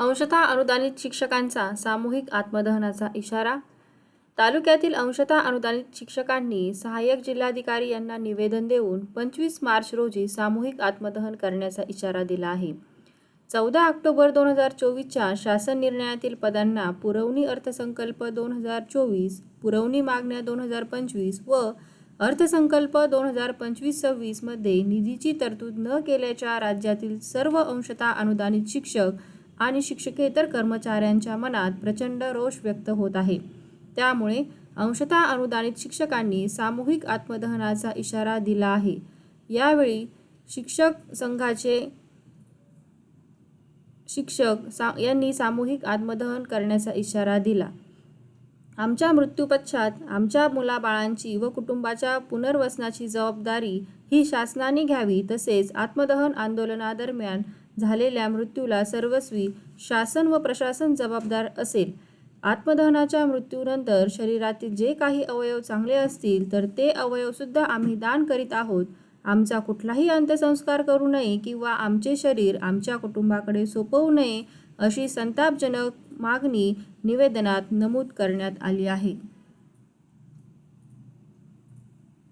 अंशतः अनुदानित शिक्षकांचा सामूहिक आत्मदहनाचा इशारा. तालुक्यातील अंशतः अनुदानित शिक्षकांनी सहाय्यक जिल्हाधिकारी यांना निवेदन देऊन पंचवीस मार्च रोजी सामूहिक आत्मदहन करण्याचा इशारा दिला आहे. चौदा ऑक्टोबर दोन हजार चोवीसच्या शासन निर्णयातील पदांना पुरवणी अर्थसंकल्प दोन हजार चोवीस पुरवणी मागण्या दोन हजार पंचवीस व अर्थसंकल्प दोन हजार पंचवीस सव्वीसमध्ये निधीची तरतूद न केल्याच्या राज्यातील सर्व अंशतः अनुदानित शिक्षक आणि शिक्षकेतर कर्मचाऱ्यांच्या मनात प्रचंड रोष व्यक्त होत आहे. त्यामुळे अंशतः अनुदानित शिक्षकांनी सामूहिक आत्मदहनाचा इशारा दिला आहे. यावेळी शिक्षक संघाचे शिक्षक सा यांनी सामूहिक आत्मदहन करण्याचा इशारा दिला. आमच्या मृत्यूपश्चात आमच्या मुलाबाळांची व कुटुंबाच्या पुनर्वसनाची जबाबदारी ही शासनाने घ्यावी तसेच आत्मदहन आंदोलनादरम्यान झालेल्या मृत्यूला सर्वस्वी शासन व प्रशासन जबाबदार असेल. आत्मदहनाच्या मृत्यूनंतर शरीरातील जे काही अवयव चांगले असतील तर ते अवयवसुद्धा आम्ही दान करीत आहोत. आमचा कुठलाही अंत्यसंस्कार करू नये किंवा आमचे शरीर आमच्या कुटुंबाकडे सोपवू नये अशी संतापजनक मागणी निवेदनात नमूद करण्यात आली आहे.